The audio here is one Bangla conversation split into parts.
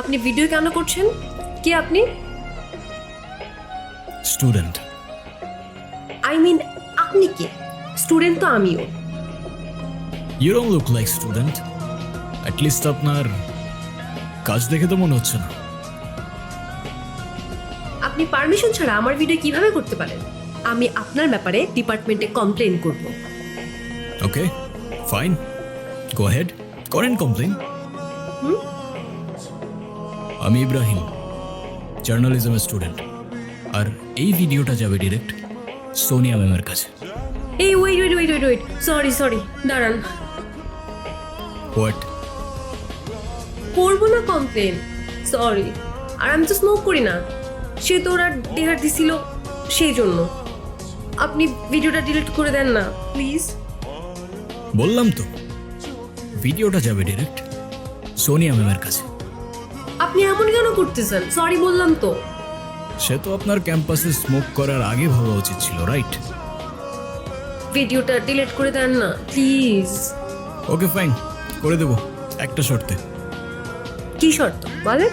আপনি ভিডিও কেন করছেন? কে আপনি? স্টুডেন্ট। আই মিন আপনি কে? স্টুডেন্ট তো আমিও। You don't look like student at least আপনার কাজ দেখে তো মনে হচ্ছে না। আপনি পারমিশন ছাড়া আমার ভিডিও কীভাবে করতে পারেন? আমি আপনার ব্যাপারে ডিপার্টমেন্টে কমপ্লেন করব। ওকে ফাইন গো হেড করেন কমপ্লেন আমি ইব্রাহিম জার্নালিজমের স্টুডেন্ট আর এই ভিডিওটা যাবে ডিরেক্ট সোনিয়া ম্যামের কাছে। এই wait wait wait wait wait sorry sorry দাঁড়ান। হোয়াট করব না কমপ্লেন সরি আর আমি তো স্মোক করি না। সে তো ওরা ডেহার দিছিল সেই জন্য। আপনি ভিডিওটা ডিলিট করে দেন না প্লিজ বললাম তো। ভিডিওটা যাবে ডিরেক্ট সোনিয়া ম্যামের কাছে। আপনি এমন কেন করতেছেন? সরি বললাম তো। সে তো আপনার ক্যাম্পাসে স্মোক করার আগে ভাবা উচিত ছিল রাইট ভিডিওটা ডিলিট করে দেন না প্লিজ ওকে ফাইন করে দেবো একটা শর্তে। কি শর্ত? বলেন।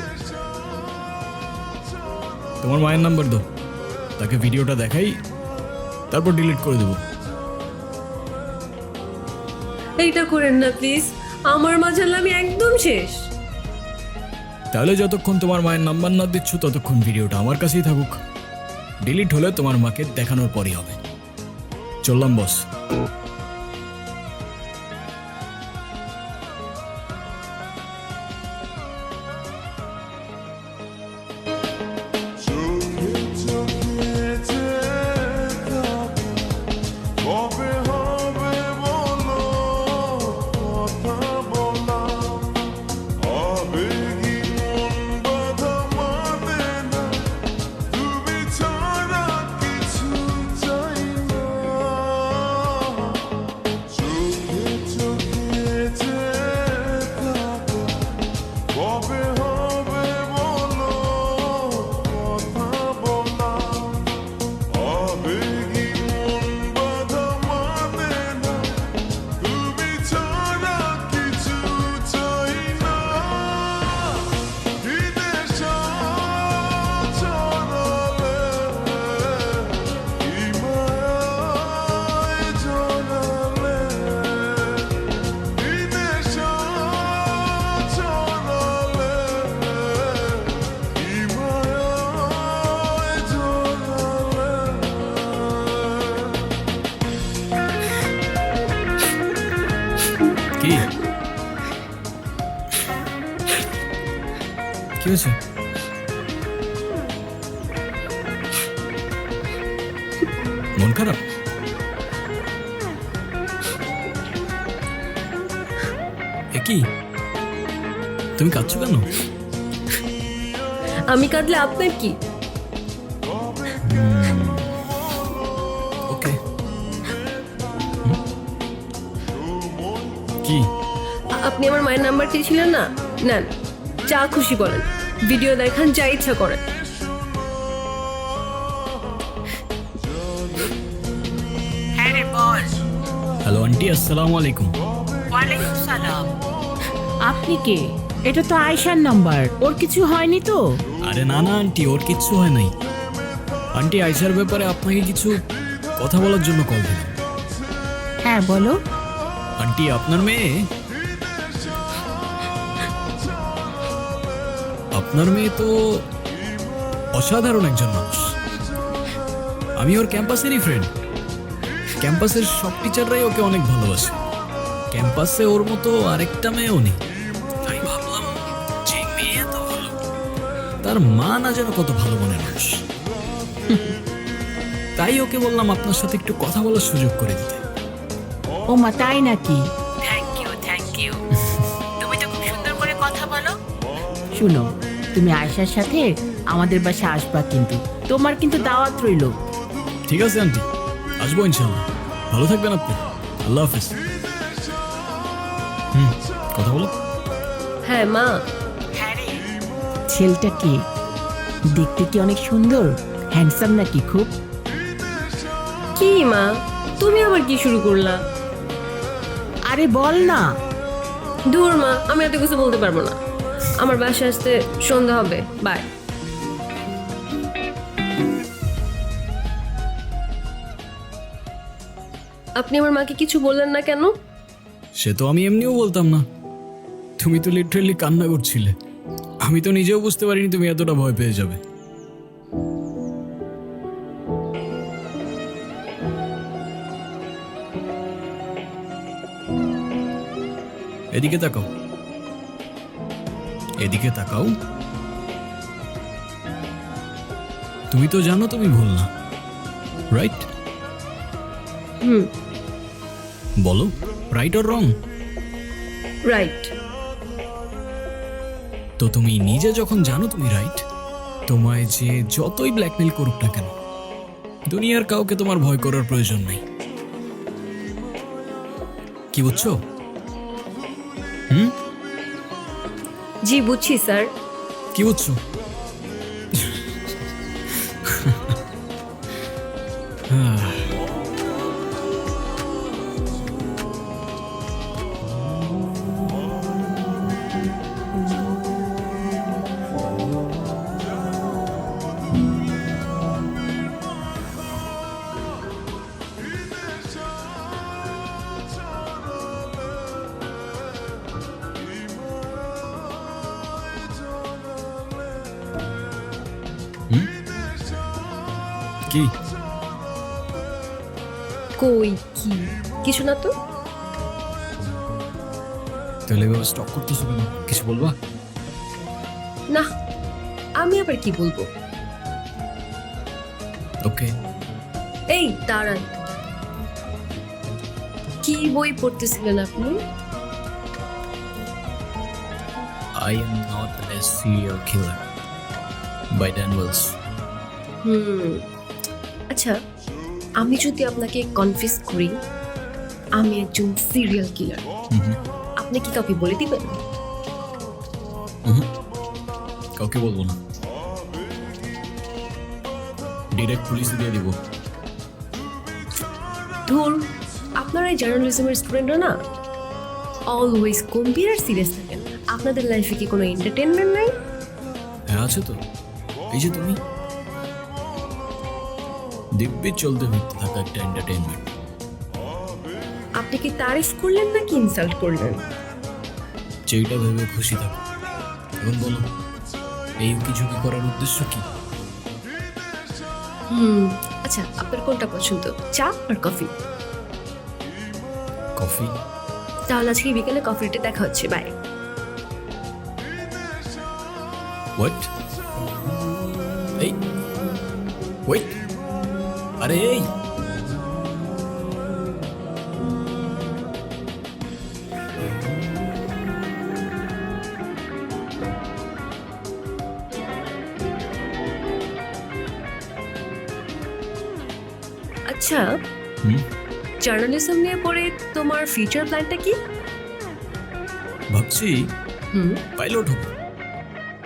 তোমার মায়ের নাম্বার দাও। তাকে ভিডিওটা দেখাই তারপর ডিলিট করে দেবো। এইটা করেন না প্লিজ আমার মাঝাল আমি একদম শেষ। তাহলে যতক্ষণ তোমার মায়ের নাম্বার না দিচ্ছ, ততক্ষণ ভিডিওটা আমার কাছেই থাকুক। ডিলিট হলে তোমার মাকে দেখানোর পরই হবে। চললাম বস কি হয়েছে মন খারাপ? কি? তুমি কাঁদছো কেন? আমি কাঁদলে আপনার কি? ওকে। কি? আপনি আমার মায়ের নাম্বার চেয়েছিলেন না? নেন যা খুশি বলেন ভিডিও দেখান যা ইচ্ছা করেন হ্যাঁ হ্যালো আন্টি আসসালামু আলাইকুম। ওয়ালাইকুম সালাম। আপনি কে? এটা তো আয়শার নাম্বার। ওর কিছু হয়নি তো? আরে না না আন্টি ওর কিচ্ছু হয় নাই। আন্টি আয়শার ব্যাপারে আপনাকে কিছু কথা বলার জন্য কল দিলাম। হ্যাঁ বলো। আন্টি আপনার মেয়ে? আপনার মেয়ে তো অসাধারণ একজন মানুষ। আমি ওর ক্যাম্পাসেরই ফ্রেন্ড ক্যাম্পাসের সব টিচাররাই ওকে অনেক ভালোবাসে। ক্যাম্পাসে ওর মতো আরেকটা মেয়েও নেই। তাই ভাবলাম যে মেয়ে তো ভালো। তার মা না যেন কত ভালো মনের মানুষ। তাই ওকে বললাম আপনার সাথে একটু কথা বলার সুযোগ করে দিতে। ও মা তাই নাকি? থ্যাংক ইউ থ্যাংক ইউ তুমি তো খুব সুন্দর করে কথা বলো। শুনো তুমি আয়শার সাথে আমাদের বাসা আসবা কিন্তু। তোমার কিন্তু দাওয়াত রইল। ঠিক আছে আন্টি। আসব ইনশাল্লাহ। ভালো থাকবেন আপনি। আল্লাহ হাফেজ। হুম কথা বলো। হ্যাঁ মা। ছেলেটা কি? দেখতে কি অনেক সুন্দর? হ্যান্ডসাম নাকি খুব? কি মা? তুমি আবার কি শুরু করলা? আরে বল না। দূর মা। আমি এত কিছু বলতে পারব না। আমার বাসায় আসতে সন্ধ্যা হবে। বাই আপনি আমার মাকে কিছু বললেন না কেন? সে তো আমি এমনিও বলতাম না। তুমি তো লিটারেলি কান্না করছিলে আমি তো নিজেও বুঝতে পারিনি তুমি এতটা ভয় পেয়ে যাবে। এদিকে তাকাও। এদিকে তাকাও। তুমি তো জানো তুমি ভুল না রাইট হুম। বলো রাইট অর রং রাইট তো তুমি নিজে যখন জানো তুমি রাইট তোমায় যে যতই ব্ল্যাকমেল করুক না কেন দুনিয়ার কাউকে তোমার ভয় করার প্রয়োজন নেই। কি বুঝছ? হুম? জি বুঝছি স্যার। কি বুঝছ? কি? কই কি? কিছু না তো? তাহলে এভাবে স্টক করতেছো কেন? কিছু বলবা? না আমি আবার কি বলব? ওকে এই দাঁড়ান। কি বই পড়তেছিলেন আপনি? I am not a serial killer by Dan Wells hmm. আচ্ছা আমি যদি আপনাকে কনফিউজ করি আমি একজন সিরিয়াল কিলার আপনি কি কাউকে বলে দিবেন? কাউকে বলব না। ডিরেক্ট পুলিশে দিয়ে দিব। ধুর আপনারা এই জার্নালিজমের স্টুডেন্টরা না অলওয়েজ গম্ভীর আর সিরিয়াস থাকেন। আপনাদের লাইফে কি কোনো এন্টারটেনমেন্ট নাই? হ্যাঁ আছে তো। এই যে তুমি? দিব্যি চলতে ফিরতে থাকা একটা এন্টারটেইনমেন্ট আপনি কি তারিফ করলেন নাকি ইনসাল্ট করলেন? যেইটা ভেবে খুশি থাকো। এখন বলো এই কিছু কি করার উদ্দেশ্য কি? হুম আচ্ছা আপনার কোনটা পছন্দ? চা আর কফি? কফি? তাহলে আজকে বিকেলে কফি ডেটে দেখা হচ্ছে বাই। হোয়াট এই ওয়েট আরে এই। আচ্ছা। জার্নালিজম নিয়ে পড়ে তোমার ফিউচার প্ল্যানটা কি? ভাবছি হুম। পাইলট হব।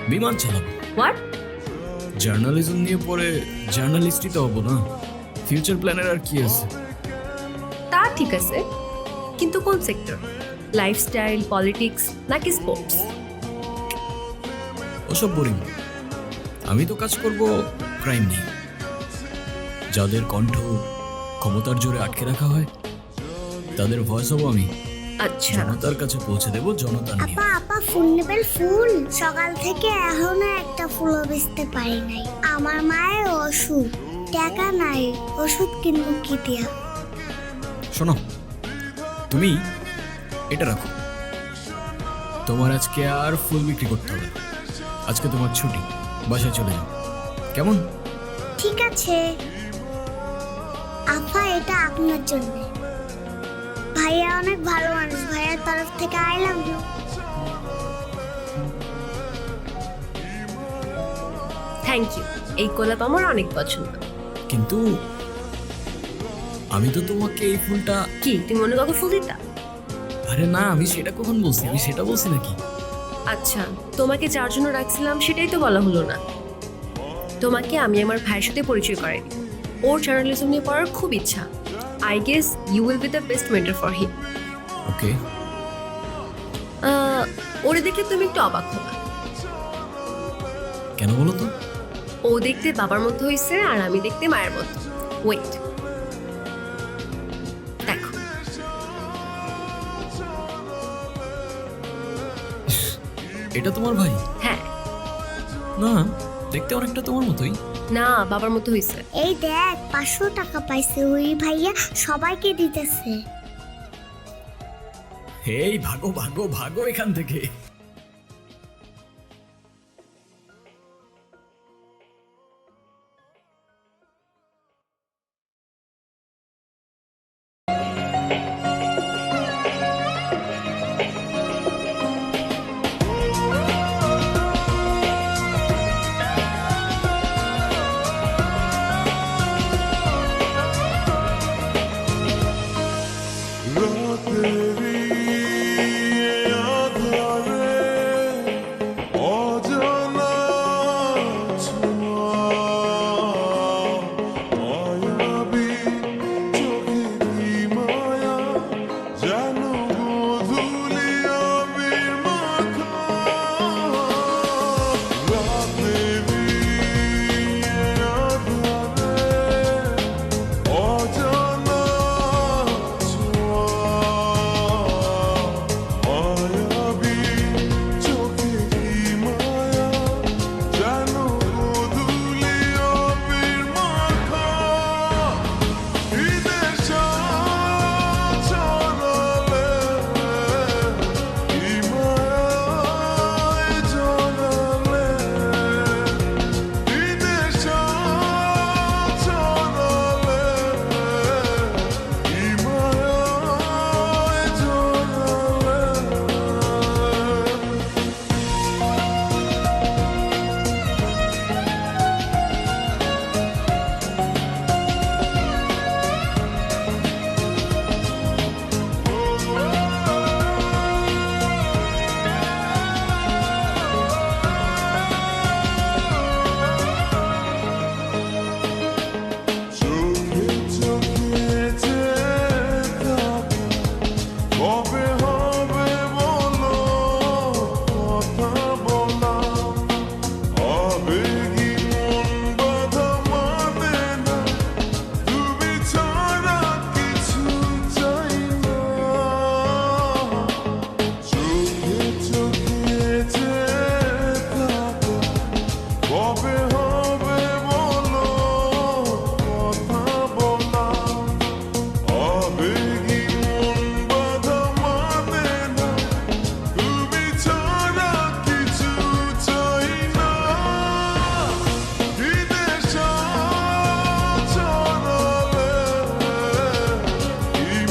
বিমান চালাবো। হোয়াট জার্নালিজম নিয়ে পড়ে জার্নালিস্টই তো হব না। ফিউচার প্ল্যানের আর কি আছে? তা ঠিক আছে কিন্তু কোন সেক্টর লাইফস্টাইল পলিটিক্স নাকি স্পোর্টস ওসব বোরিং আমি তো কাজ করব ক্রাইম নিয়ে। যাদের কণ্ঠ ক্ষমতার জোরে আটকে রাখা হয় তাদের ভয়েস হব আমি। আচ্ছা। জনতার কাছে পৌঁছে দেব জনতার নিয়ে। আপা আপা ফুল নেবেন ফুল? সকাল থেকে এখনও একটা ফুলও বেচতে পারি নাই। আমার মায়ের ওষুধ টাকা নাই ওষুধ কিনবো কি দিয়া? শোনো তুমি এটা রাখো। তোমার আজকে আর ফুল বিক্রি করতে হবে না। আজকে তোমার ছুটি বাসায় চলে যাও। কেমন? ঠিক আছে। আপা এটা আপনার জন্য। ভাইয়া অনেক ভালো মানুষ ভাইয়ার তরফ থেকে I love you. Thank you. এই গোলাপ আমার অনেক পছন্দ। কিন্তু আমি তো তোমাকে এই ফুলটা কি তুমি মনে কাউকে ফুল দিতা? আরে না আমি সেটা কখন বলছি? আমি সেটা বলছি নাকি? আচ্ছা তোমাকে যার জন্য রাখছিলাম সেটাই তো বলা হলো না। তোমাকে আমি আমার ভাইয়ের সাথে পরিচয় করাই ওর জার্নালিজম নিয়ে পড়ার খুব ইচ্ছা। I guess you will be the best mentor for him okay ওরে দেখে তুমি একটু অবাক হবা। কেন বলো তো? ও দেখতে বাবার মতো হয়েছে আর আমি দেখতে মায়ের মতো। ওয়েট দেখো। এটা তোমার ভাই? হ্যাঁ। না দেখতে অনেকটা তোমার মতোই। না বাবার মতো হয়েছে এই দেখ পাঁচশো টাকা পাইছে ওই ভাইয়া সবাইকে দিতেছে। এই ভাগো ভাগো ভাগো এখান থেকে।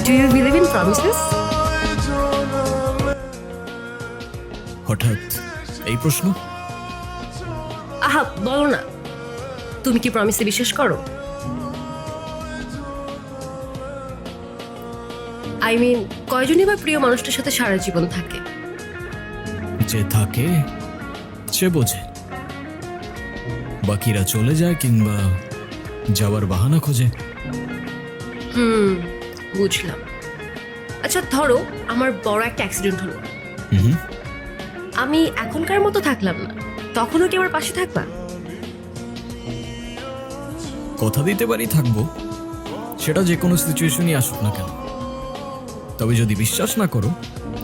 Do you believe in promises হঠাৎ এই প্রশ্ন? আহা বলো না। তুমি কি প্রমিসে বিশ্বাস করো? আই মিন কয়জনই বা প্রিয় মানুষটার সাথে সারা জীবন থাকে? যে থাকে সে বোঝে। বাকিরা চলে যায় কিংবা যাওয়ার বাহানা খোঁজে। হুম। বুঝলাম। আচ্ছা ধরো আমার বড় একটা অ্যাক্সিডেন্ট হলো। আমি এখনকার মতো থাকলাম না। তখনও কি আমার পাশে থাকবা? কথা দিতে পারি থাকব। সেটা যে কোনো সিচুয়েশনই আসুক না কেন। তবে যদি বিশ্বাস না করো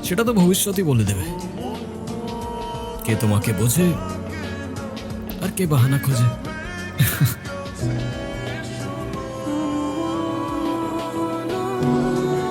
সেটা তো ভবিষ্যতই বলে দেবে। কে তোমাকে বোঝে আর কে বাহানা খোঁজে? Lord.